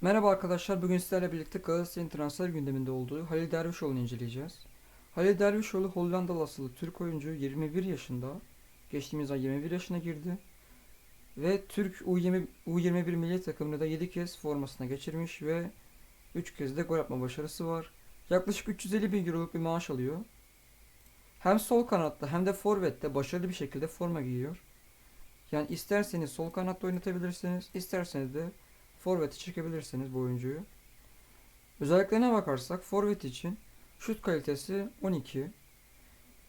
Merhaba arkadaşlar, bugün sizlerle birlikte Galatasaray'ın transfer gündeminde olduğu Halil Dervişoğlu'nu inceleyeceğiz. Halil Dervişoğlu Hollandalı asıllı Türk oyuncu 21 yaşında. Geçtiğimiz ay 21 yaşına girdi. Ve Türk U20, U21 milli takımında da 7 kez formasına geçirmiş ve 3 kez de gol atma başarısı var. Yaklaşık 350 bin euroluk bir maaş alıyor. Hem sol kanatta hem de forvette başarılı bir şekilde forma giyiyor. Yani isterseniz sol kanatta oynatabilirsiniz, isterseniz de Forvet'e çekebilirsiniz bu oyuncuyu. Özelliklerine bakarsak forvet için şut kalitesi 12.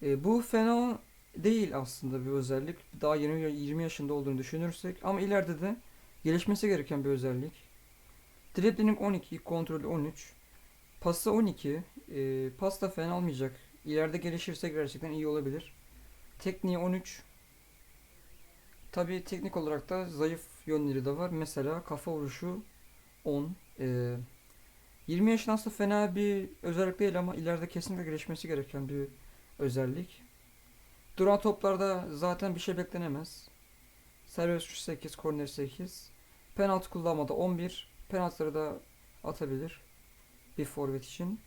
E, bu fena değil aslında bir özellik. Daha 20, 20 yaşında olduğunu düşünürsek ama ileride de gelişmesi gereken bir özellik. Dribbling 12, kontrolü 13. Pası 12. E, pas fena olmayacak. İleride gelişirse gerçekten iyi olabilir. Tekniği 13. Tabii teknik olarak da zayıf yönleri de var. Mesela kafa vuruşu 10. Ee, 20 yaşın aslında fena bir özellik değil ama ileride kesinlikle gelişmesi gereken bir özellik. Duran toplarda zaten bir şey beklenemez. Vuruş 8, korner 8. Penaltı kullanmada 11. Penaltıları da atabilir. Bir forvet için.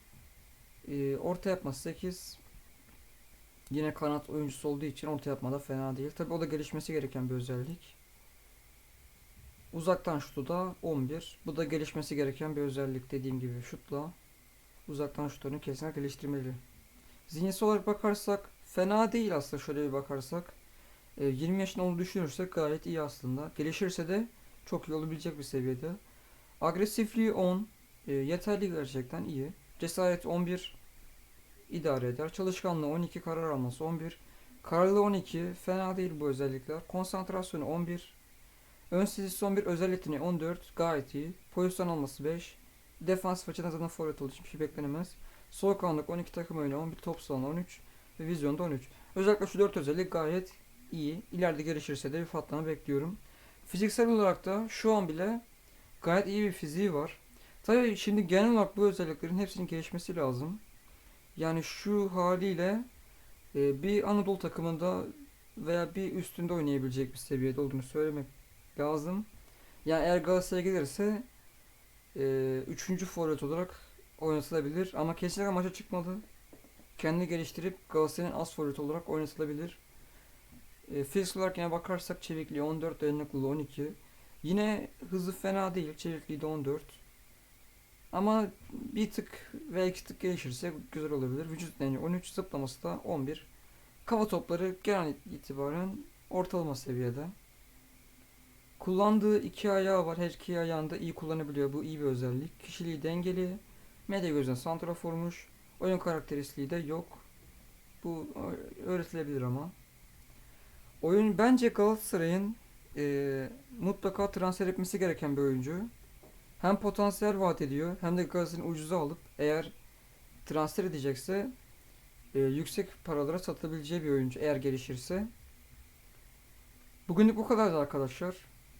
Ee, orta yapması 8. Yine kanat oyuncusu olduğu için orta yapmada fena değil. Tabi o da gelişmesi gereken bir özellik. Uzaktan şutu da 11. Bu da gelişmesi gereken bir özellik dediğim gibi şutla. Uzaktan şutlarını kesinlikle geliştirmeli. Zihinsel olarak bakarsak fena değil aslında şöyle bir bakarsak. E, 20 yaşında onu düşünürsek gayet iyi aslında. Gelişirse de çok iyi olabilecek bir seviyede. Agresifliği 10. E, yeterli gerçekten iyi. Cesaret 11 idare eder. Çalışkanlığı 12, karar alması 11. Kararlılığı 12, fena değil bu özellikler. Konsantrasyonu 11. Ön sezisi 11, özel yeteneği 14, gayet iyi. Pozisyon alması 5. Defans açıdan zaten forvet olduğu için bir şey beklenemez. Soğukkanlılık 12 takım oyunu 11, top sağlığı 13 ve vizyonda 13. Özellikle şu 4 özellik gayet iyi. İleride gelişirse de bir patlama bekliyorum. Fiziksel olarak da şu an bile gayet iyi bir fiziği var. Tabii şimdi genel olarak bu özelliklerin hepsinin gelişmesi lazım. Yani şu haliyle e, bir Anadolu takımında veya bir üstünde oynayabilecek bir seviyede olduğunu söylemek lazım. Yani eğer Galatasaray'a gelirse e, üçüncü forvet olarak oynatılabilir ama kesinlikle maça çıkmalı. Kendini geliştirip Galatasaray'ın az forvet olarak oynatılabilir. E, fiziksel olarak yine bakarsak çevikliği 14, dayanıklılığı 12. Yine hızı fena değil. Çevikliği de 14. Ama bir tık veya iki tık gelişirse güzel olabilir. Vücut yani 13 zıplaması da 11. Kafa topları genel itibaren ortalama seviyede. Kullandığı iki ayağı var. Her iki ayağını da iyi kullanabiliyor. Bu iyi bir özellik. Kişiliği dengeli. Medya gözden santraformuş. Oyun karakteristiği de yok. Bu öğretilebilir ama. Oyun bence Galatasaray'ın e, mutlaka transfer etmesi gereken bir oyuncu hem potansiyel vaat ediyor hem de Galatasaray'ın ucuza alıp eğer transfer edecekse e, yüksek paralara satılabileceği bir oyuncu eğer gelişirse. Bugünlük bu kadardı arkadaşlar.